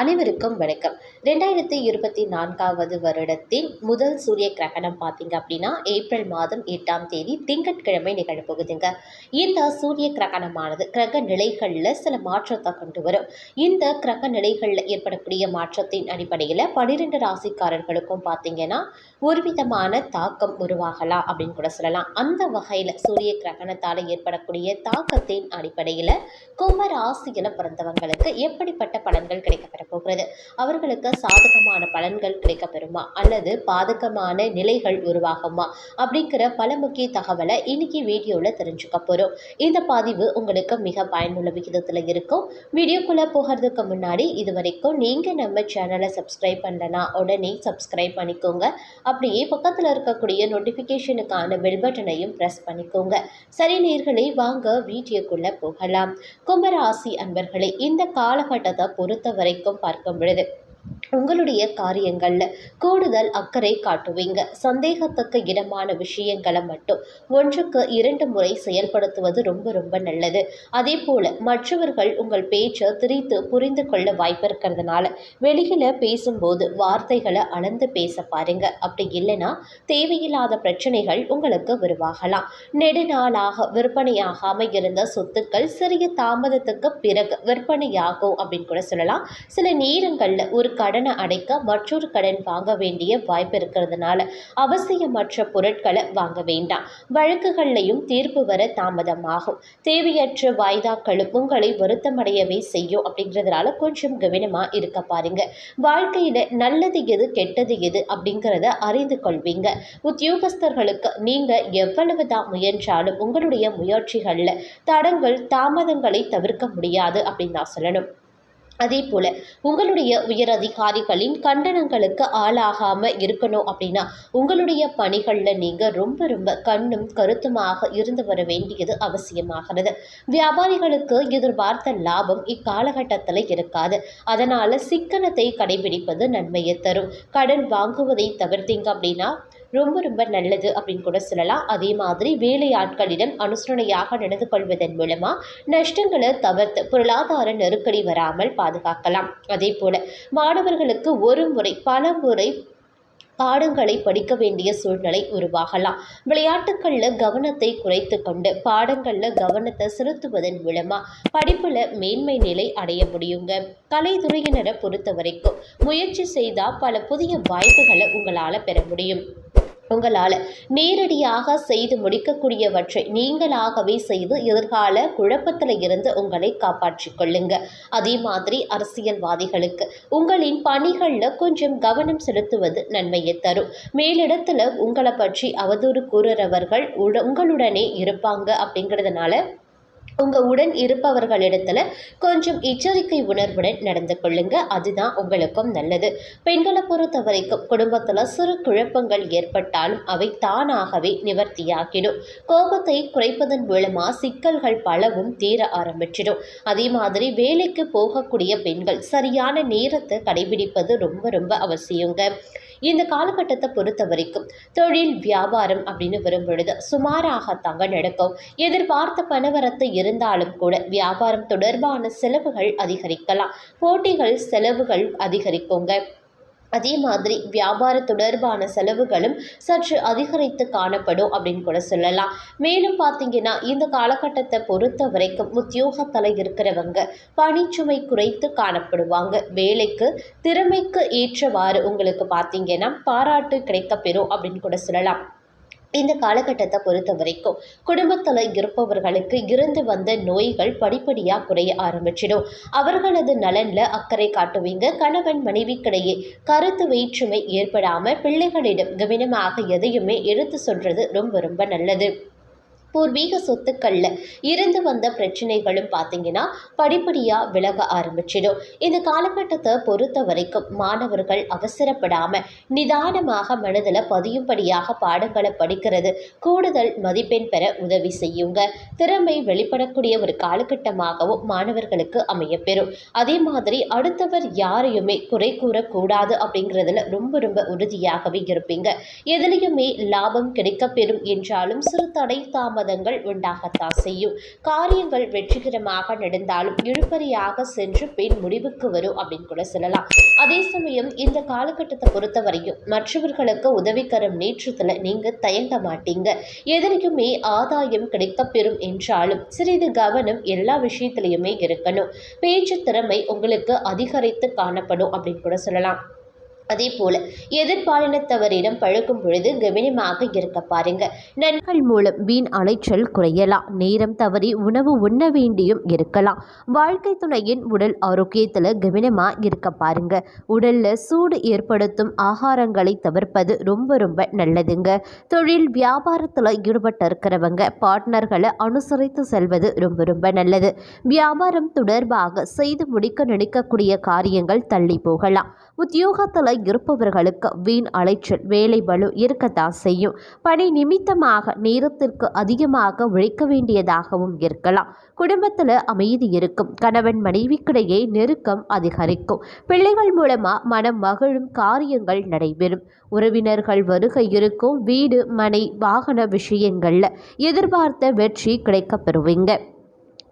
அனைவருக்கும் வணக்கம். ரெண்டாயிரத்தி இருபத்தி நான்காவது வருடத்தின் முதல் சூரிய கிரகணம் பார்த்தீங்க அப்படின்னா ஏப்ரல் மாதம் எட்டாம் தேதி திங்கட்கிழமை நிகழப்போகுதுங்க இந்த சூரிய கிரகணமானது கிரக நிலைகளில் சில மாற்றத்தை கொண்டு வரும். இந்த கிரக நிலைகளில் ஏற்படக்கூடிய மாற்றத்தின் அடிப்படையில் பன்னிரெண்டு ராசிக்காரர்களுக்கும் பார்த்தீங்கன்னா ஒரு விதமான தாக்கம் உருவாகலாம் அப்படின்னு கூட சொல்லலாம். அந்த வகையில் சூரிய கிரகணத்தால் ஏற்படக்கூடிய தாக்கத்தின் அடிப்படையில் கும்பராசியில் பிறந்தவங்களுக்கு எப்படிப்பட்ட பலன்கள் கிடைக்கப்பெற போகிறது. அவர்களுக்கு சாதகமான பலன்கள் கிடைக்கப்பெறுமா? அல்லது பாதகமான நிலைகள் உருவாகுமா? அப்படிங்கிற பல முக்கிய தகவலை இன்னைக்கு வீடியோவில் தெரிஞ்சுக்க போகிறோம் இந்த பதிவு உங்களுக்கு மிக பயனுள்ள விகிதத்தில் இருக்கும். வீடியோக்குள்ளே போகிறதுக்கு முன்னாடி இது வரைக்கும் நீங்கள் நம்ம சேனலை சப்ஸ்கிரைப் பண்ணலனா உடனே சப்ஸ்கிரைப் பண்ணிக்கோங்க. அப்படியே பக்கத்தில் இருக்கக்கூடிய நோட்டிஃபிகேஷனுக்கான பெல் பட்டனையும் ப்ரெஸ் பண்ணிக்கோங்க. சரி நேர்களை வாங்க வீடியோக்குள்ளே போகலாம். கும்பராசி அன்பர்களே இந்த காலகட்டத்தை பொறுத்த வரைக்கும் பார்க்கும் பொழுது. உங்களுடைய காரியங்களில் கூடுதல் அக்கறை காட்டுவீங்க. சந்தேகத்தக்க இடமான விஷயங்களை மட்டும் ஒன்றுக்கு இரண்டு முறை செயல்படுத்துவது ரொம்ப ரொம்ப நல்லது. அதே போல் மற்றவர்கள் உங்கள் பேச்சை திரித்து புரிந்து கொள்ள வாய்ப்பு இருக்கிறதுனால வெளியில் பேசும்போது வார்த்தைகளை அளந்து பேச பாருங்க. அப்படி இல்லைன்னா தேவையில்லாத பிரச்சனைகள் உங்களுக்கு உருவாகலாம். நெடுநாளாக விற்பனையாகாமல் இருந்த சொத்துக்கள் சிறிய தாமதத்துக்கு பிறகு விற்பனையாகும் அப்படின்னு கூட சொல்லலாம். சில நேரங்களில் ஒரு கடன் அடைக்க மற்றொரு கடன் வாங்க வேண்டிய வாய்ப்பு இருக்கிறதுனால அவசியமற்ற பொருட்களை வாங்க வேண்டாம். வழக்குகள்லையும் தீர்ப்பு வர தாமதமாகும். தேவையற்ற வாய்தாக்களும் உங்களை வருத்தமடையவே செய்யும் அப்படிங்கிறதுனால கொஞ்சம் கவனமாக இருக்க பாருங்க. வாழ்க்கையில் நல்லது எது கெட்டது எது அப்படிங்கிறத அறிந்து கொள்வீங்க. உத்தியோகஸ்தர்களுக்கு நீங்கள் எவ்வளவு தான் முயன்றாலும் உங்களுடைய முயற்சிகளில் தடங்கள் தாமதங்களை தவிர்க்க முடியாது அப்படின்னு நான் சொல்லணும். அதே போல் உங்களுடைய உயர் அதிகாரிகளின் கண்டனங்களுக்கு ஆளாகாமல் இருக்கணும் அப்படின்னா உங்களுடைய பணிகளில் நீங்கள் ரொம்ப ரொம்ப கண்ணும் கருத்துமாக இருந்து வர வேண்டியது அவசியமாகிறது. வியாபாரிகளுக்கு எதிர்பார்த்த லாபம் இக்காலகட்டத்தில் இருக்காது. அதனால் சிக்கனத்தை கடைபிடிப்பது நன்மையை தரும். கடன் வாங்குவதை தவிர்த்தீங்க அப்படின்னா ரொம்ப ரொம்ப நல்லது அப்படின்னு கூட சொல்லலாம். அதே மாதிரி வேலையாட்களிடம் அனுசரணையாக நடந்து கொள்வதன் மூலமாக நஷ்டங்களை தவிர்த்து பொருளாதார நெருக்கடி வராமல் பாதுகாக்கலாம். அதே போல் மாணவர்களுக்கு ஒரு முறை பல முறை பாடங்களை படிக்க வேண்டிய சூழ்நிலை உருவாகலாம். விளையாட்டுகளில் கவனத்தை குறைத்து கொண்டு பாடங்களில் கவனத்தை செலுத்துவதன் மூலமாக படிப்பில் மேன்மை நிலை அடைய முடியுங்க. கலைத்துறையினரை பொறுத்த வரைக்கும் முயற்சி செய்தால் பல புதிய வாய்ப்புகளை உங்களால் பெற முடியும். உங்களால் நேரடியாக செய்து முடிக்கக்கூடியவற்றை நீங்களாகவே செய்து எதிர்கால குழப்பத்தில் இருந்து உங்களை காப்பாற்றிக் கொள்ளுங்க. அதே மாதிரி அரசியல்வாதிகளுக்கு உங்களின் பணிகளில் கொஞ்சம் கவனம் செலுத்துவது நன்மையை தரும். மேலிடத்தில் உங்களை பற்றி அவதூறு கூறுறவர்கள் உங்களுடனே இருப்பாங்க அப்படிங்கிறதுனால உங்கள் உடன் இருப்பவர்களிடத்தில் கொஞ்சம் எச்சரிக்கை உணர்வுடன் நடந்து கொள்ளுங்க. அதுதான் உங்களுக்கும் நல்லது. பெண்களை பொறுத்த வரைக்கும் குடும்பத்தில் சிறு குழப்பங்கள் ஏற்பட்டாலும் அவை தானாகவே நிவர்த்தியாகிடும். கோபத்தை குறைப்பதன் மூலமாக சிக்கல்கள் பலவும் தீர ஆரம்பிச்சிடும். அதே மாதிரி வேலைக்கு போகக்கூடிய பெண்கள் சரியான நேரத்தை கடைபிடிப்பது ரொம்ப ரொம்ப அவசியங்க. இந்த காலகட்டத்தை பொறுத்த வரைக்கும் தொழில் வியாபாரம் அப்படின்னு வரும் பொழுது சுமாராகத்தாங்க நடக்கும். எதிர்பார்த்த பணவரத்து இருந்தாலும் கூட வியாபாரம் தொடர்பான செலவுகள் அதிகரிக்கலாம். போட்டிகள் செலவுகள் அதிகரிக்குங்க. அதே மாதிரி வியாபார தொடர்பான செலவுகளும் சற்று அதிகரித்து காணப்படும் அப்படின்னு கூட சொல்லலாம். மேலும் பார்த்தீங்கன்னா இந்த காலகட்டத்தை பொறுத்த வரைக்கும் உத்தியோகத்தில் இருக்கிறவங்க பணிச்சுமை குறைத்து காணப்படுவாங்க. வேலைக்கு திறமைக்கு ஏற்றவாறு உங்களுக்கு பார்த்தீங்கன்னா பாராட்டு கிடைக்கப்பெறும் அப்படின்னு கூட சொல்லலாம். இந்த காலகட்டத்தை பொறுத்த வரைக்கும் குடும்பத்தில் இருப்பவர்களுக்கு இருந்து வந்த நோய்கள் படிப்படியாக குறைய ஆரம்பிச்சிடும். அவர்களது நலனில் அக்கறை காட்டுவீங்க. கணவன் மனைவிக்கிடையே கருத்து வேற்றுமை ஏற்படாமல் பிள்ளைகளிடம் கவனமாக எதையுமே எடுத்து சொல்கிறது ரொம்ப ரொம்ப நல்லது. பூர்வீக சொத்துக்களில் இருந்து வந்த பிரச்சனைகளும் பார்த்தீங்கன்னா படிப்படியாக விலக ஆரம்பிச்சிடும். இந்த காலகட்டத்தை பொறுத்த வரைக்கும் மாணவர்கள் அவசரப்படாமல் நிதானமாக மனதில் பதியும்படியாக பாடங்களை படிக்கிறது கூடுதல் மதிப்பெண் பெற உதவி செய்யுங்க. திறமை வெளிப்படக்கூடிய ஒரு காலகட்டமாகவும் மாணவர்களுக்கு அமையப்பெறும். அதே மாதிரி அடுத்தவர் யாரையுமே குறை கூறக்கூடாது அப்படிங்கிறதுல ரொம்ப ரொம்ப உறுதியாகவே இருப்பீங்க. எதுலேயுமே லாபம் கிடைக்கப்பெறும் என்றாலும் சிறு தடை தாமதம் தாமதங்கள் உண்டாகத்தான் செய்யும். காரியங்கள் வெற்றிகரமாக நடந்தாலும் இழுபறியாக சென்று பின் முடிவுக்கு வரும் அப்படின்னு கூட சொல்லலாம். அதே சமயம் இந்த காலகட்டத்தை பொறுத்தவரையும் மற்றவர்களுக்கு உதவிக்கரம் நேற்றத்தில் நீங்கள் தயங்க மாட்டீங்க. எதற்குமே ஆதாயம் கிடைக்கப்பெறும் என்றாலும் சிறிது கவனம் எல்லா விஷயத்திலையுமே இருக்கணும். பேச்சு திறமை உங்களுக்கு அதிகரித்து காணப்படும் அப்படின்னு கூட சொல்லலாம். அதே போல எதிர்பாலினத்தவரிடம் பழகும் பொழுது கவனமாக இருக்க பாருங்க. நன்கள் மூலம் வீண் அலைச்சல் குறையலாம். நேரம் தவறி உணவு உண்ண வேண்டியும் இருக்கலாம். வாழ்க்கை துணையின் உடல் ஆரோக்கியத்தில் கவனமா இருக்க பாருங்க. உடல்ல சூடு ஏற்படுத்தும் ஆகாரங்களை தவிர்ப்பது ரொம்ப ரொம்ப நல்லதுங்க. தொழில் வியாபாரத்தில் ஈடுபட்டு இருக்கிறவங்க பார்ட்னர்களை அனுசரித்து செல்வது ரொம்ப ரொம்ப நல்லது. வியாபாரம் தொடர்பாக செய்து முடிக்க நினைக்கக்கூடிய காரியங்கள் தள்ளி போகலாம். உத்தியோகத்தில் இருப்பவர்களுக்கு வீண் அலைச்சல் வேலை வலு இருக்கத்தான் செய்யும். பணி நிமித்தமாக நேரத்திற்கு அதிகமாக உழைக்க வேண்டியதாகவும் இருக்கலாம். குடும்பத்தில் அமைதி இருக்கும். கணவன் மனைவிக்கிடையே நெருக்கம் அதிகரிக்கும். பிள்ளைகள் மூலமா மனம் மகிழும் காரியங்கள் நடைபெறும். உறவினர்கள் வருகை இருக்கும் வீடு மனை வாகன விஷயங்களில் எதிர்பார்த்த வெற்றி கிடைக்கப்பெறுவீங்க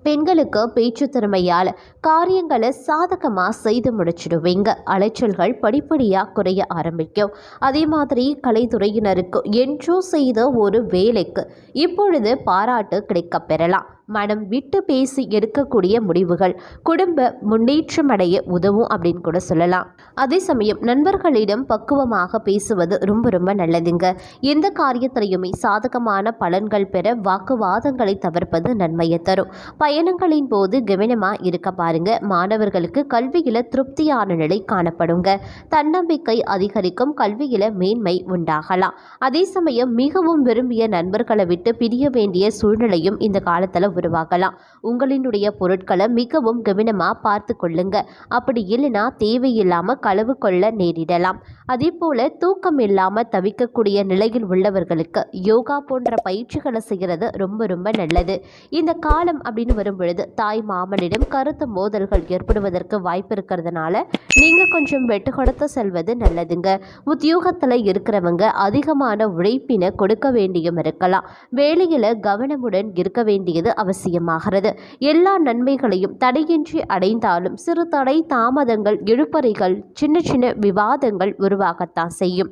பெண்களுக்கு பேச்சு திறமையால் காரியங்களை சாதகமாக செய்து முடிச்சிடுவீங்க. அலைச்சல்கள் படிப்படியாக குறைய ஆரம்பிக்கும். அதே மாதிரி கலைத்துறையினருக்கு என்றோ செய்த ஒரு வேலைக்கு இப்பொழுது பாராட்டு கிடைக்கப் பெறலாம். மனம் விட்டு பேசி எடுக்கக்கூடிய முடிவுகள். குடும்ப முன்னேற்றம் அடைய உதவும் அப்படின்னு கூட சொல்லலாம். அதே சமயம் நண்பர்களிடம் பக்குவமாக பேசுவது ரொம்ப ரொம்ப நல்லதுங்க. எந்த காரியத்திலையுமே சாதகமான பலன்கள் பெற வாக்குவாதங்களை தவிர்ப்பது நன்மையை தரும். பயணங்களின் போது கவனமாக இருக்க பாருங்க. மாணவர்களுக்கு கல்வியில் திருப்தியான நிலை காணப்படுங்க. தன்னம்பிக்கை அதிகரிக்கும் கல்வியில் மேன்மை உண்டாகலாம். அதே சமயம் மிகவும் விரும்பிய நண்பர்களை விட்டு பிரிய வேண்டிய சூழ்நிலையும் இந்த காலத்தில் உருவாகலாம் உங்களினுடைய பொருட்களை மிகவும் கவனமாக பார்த்து கொள்ளுங்க. அப்படி இல்லைன்னா தேவையில்லாமல் களவு கொள்ள நேரிடலாம். அதே போல் தூக்கம் இல்லாமல் தவிக்கக்கூடிய நிலையில் உள்ளவர்களுக்கு யோகா போன்ற பயிற்சிகளை செய்கிறது ரொம்ப ரொம்ப நல்லது. இந்த காலம் அப்படின்னு வரும்பொழுது தாய் மாமனிடம் கருத்து மோதல்கள் ஏற்படுவதற்கு வாய்ப்பு இருக்கிறதுனால நீங்கள் கொஞ்சம் வெட்டு கொடுத்து செல்வது நல்லதுங்க. உத்தியோகத்தில் இருக்கிறவங்க அதிகமான உழைப்பினை கொடுக்க வேண்டியும் இருக்கலாம். வேலையில் கவனமுடன் இருக்க வேண்டியது அவசியமாகிறது. எல்லா நன்மைகளையும் தடையின்றி அடைந்தாலும் சிறு தடை தாமதங்கள் இழுப்பறைகள் சின்ன சின்ன விவாதங்கள் உருவாகத்தான் செய்யும்.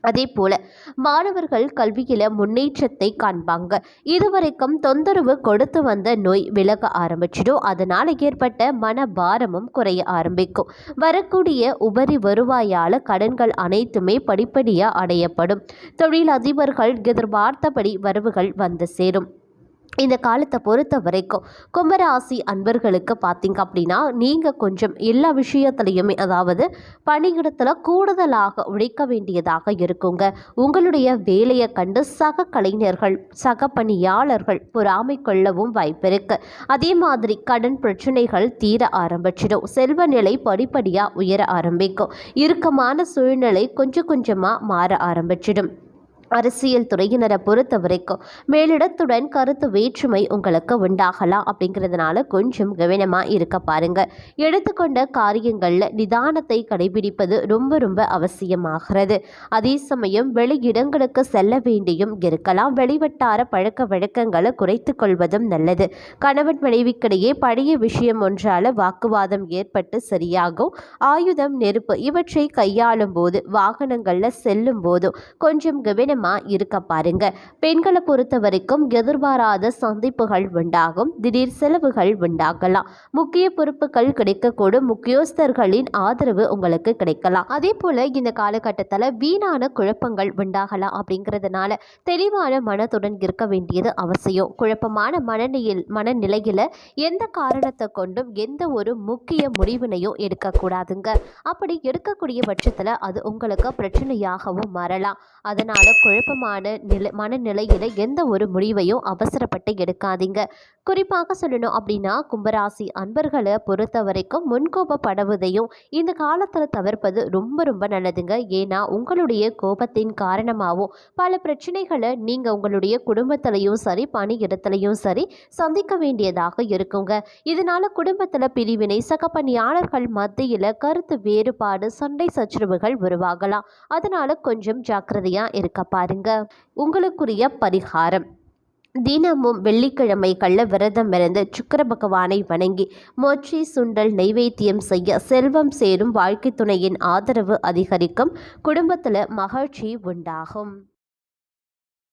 அதே போல மாணவர்கள் கல்வியில் முன்னேற்றத்தை காண்பாங்க. இதுவரைக்கும் தொந்தரவு கொடுத்து வந்த நோய் விலக ஆரம்பிச்சிடும். அதனால் ஏற்பட்ட மன பாரமும் குறைய ஆரம்பிக்கும். வரக்கூடிய உபரி வருவாயால் கடன்கள் அனைத்துமே படிப்படியாக அடையப்படும். தொழிலதிபர்கள் எதிர்பார்த்தபடி வரவுகள் வந்து சேரும். இந்த காலத்தை பொறுத்த வரைக்கும் கும்பராசி அன்பர்களுக்கு பார்த்தீங்க அப்படின்னா நீங்கள் கொஞ்சம் எல்லா விஷயத்துலையுமே அதாவது பணியிடத்தில் கூடுதலாக உழைக்க வேண்டியதாக இருக்குங்க. உங்களுடைய வேலையை கண்டு சக கலைஞர்கள் சக பணியாளர்கள் பொறாமை கொள்ளவும் வாய்ப்பு இருக்கு. அதே மாதிரி கடன் பிரச்சனைகள் தீர ஆரம்பிச்சிடும். செல்வ நிலை படிப்படியாக உயர ஆரம்பிக்கும். இறுக்கமான சூழ்நிலை கொஞ்சம் கொஞ்சமாக மாற ஆரம்பிச்சிடும். அரசியல் துறையினரை பொறுத்த வரைக்கும் மேலிடத்துடன் கருத்து வேற்றுமை உங்களுக்கு உண்டாகலாம் அப்படிங்கிறதுனால கொஞ்சம் கவனமாக இருக்க பாருங்க. எடுத்துக்கொண்ட காரியங்களில் நிதானத்தை கடைபிடிப்பது ரொம்ப ரொம்ப அவசியமாகிறது. அதே சமயம் வெளியிடங்களுக்கு செல்ல வேண்டியும் இருக்கலாம். வெளிவட்டார பழக்க வழக்கங்களை குறைத்து கொள்வதும் நல்லது. கணவன் மனைவிக்கிடையே பழைய விஷயம் ஒன்றால வாக்குவாதம் ஏற்பட்டு சரியாகும். ஆயுதம் நெருப்பு இவற்றை கையாளும் போது வாகனங்களில் செல்லும் போதும் கொஞ்சம் கவனம் கவனமாக இருக்க பாருங்க. பெண்களை பொறுத்த வரைக்கும் எதிர்பாராத சந்திப்புகள் உண்டாகும். திடீர் செலவுகள் உண்டாகலாம். முக்கிய பொறுப்புகள் கிடைக்கக்கூடும். முக்கியஸ்தர்களின் ஆதரவு உங்களுக்கு கிடைக்கலாம். அதே போல இந்த காலகட்டத்தில் வீணான குழப்பங்கள் உண்டாகலாம் அப்படிங்கிறதுனால தெளிவான மனத்துடன் இருக்க வேண்டியது அவசியம். குழப்பமான மனநிலையில் மனநிலையில் எந்த காரணத்தை கொண்டும் எந்த ஒரு முக்கிய முடிவினையும் எடுக்கக்கூடாதுங்க. அப்படி எடுக்கக்கூடிய பட்சத்தில் அது உங்களுக்கு பிரச்சனையாகவும் மாறலாம். அதனால் குழப்பமான நிலை மனநிலையில் எந்த ஒரு முடிவையும் அவசரப்பட்டு எடுக்காதீங்க. குறிப்பாக சொல்லணும் அப்படின்னா கும்பராசி அன்பர்களை பொறுத்த வரைக்கும் முன்கோபப்படுவதையும் இந்த காலத்தில் தவிர்ப்பது ரொம்ப ரொம்ப நல்லதுங்க. ஏன்னா உங்களுடைய கோபத்தின் காரணமாகவும் பல பிரச்சனைகளை நீங்கள் உங்களுடைய குடும்பத்திலையும் சரி பணி இடத்துலையும் சரி சந்திக்க வேண்டியதாக இருக்குங்க. இதனால குடும்பத்தில் பிரிவினை சக பணியாளர்கள் மத்தியில் கருத்து வேறுபாடு சண்டை சச்சரவுகள் உருவாகலாம். அதனால கொஞ்சம் ஜாக்கிரதையாக இருக்க பாருங்க. உங்களுக்குரிய பரிகாரம். தினமும் வெள்ளிக்கிழமை கள்ள விரதம் இருந்து சுக்கர பகவானை வணங்கி மொச்சி சுண்டல் நைவேத்தியம் செய்ய செல்வம் சேரும் வாழ்க்கை துணையின் ஆதரவு அதிகரிக்கும் குடும்பத்தில் மகிழ்ச்சி உண்டாகும்.